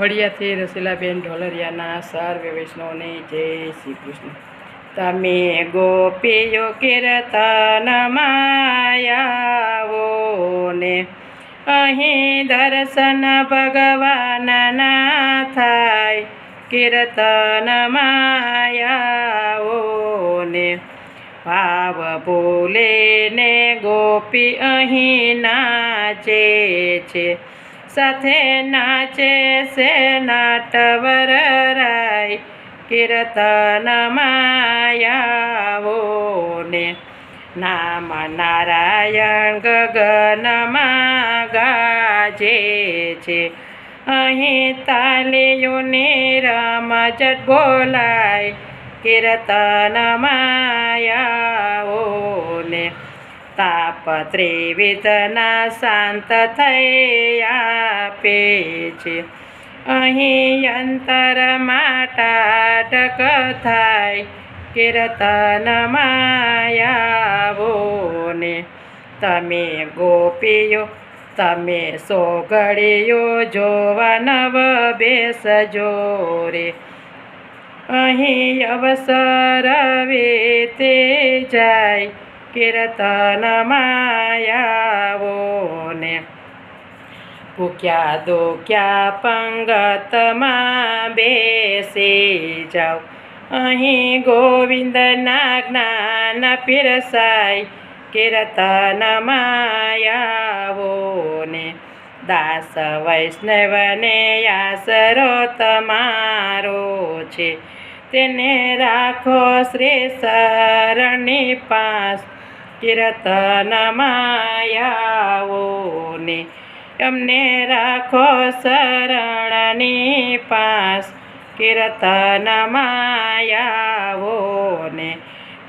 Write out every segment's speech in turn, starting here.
વડિયાથી રસીલાબેન ઢોલરિયાના સર્વે વૈષ્ણવને જય શ્રી કૃષ્ણ. તમે ગોપીઓ કીર્તન માયાવો ને અહીં દર્શન ભગવાનના થાય. કીર્તન માયાવો ને ભાવ બોલે ને ગોપી અહીં નાચે છે. સાથે નાચે છે નાટવર રાય. કીર્તન માયાવો ને નામ નારાયણ ગગનમાં ગાજે છે. અહીં તાલીઓને રમઝટ બોલાય. કીર્તન માયાઓ ને તાપ ત્રિવિધના શાંત થઈ આપે છે. અહીં અંતર માટાટક થાય, કીર્તન માયાવો ને તમે ગોપીઓ, તમે સોગડીઓ, જોવા નવ બેસજો રે અહીં અવસર વેતે જાય, કીર્તન માયાવો ને ભૂખ્યા દુખ્યા પંગતમાં બેસી જાઓ અહીં ગોવિંદના જ્ઞાન પીરસાય કીર્તન માયાવો ને દાસ વૈષ્ણવને આસરો તમારો છે તેને રાખો શ્રી શરણી પાસ કીર્તન માયાવો ને અમને રાખો શરણની પાસ. કીર્તન માયાવો ને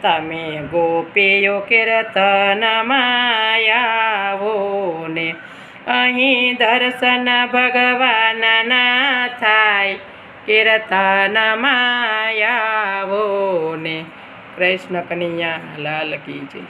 તમે ગોપીઓ કીર્તન માયાવો ને અહીં દર્શન ભગવાનના થાય. કીર્તન માયાવો ને કૃષ્ણ કનૈયા, લાલ કી જય.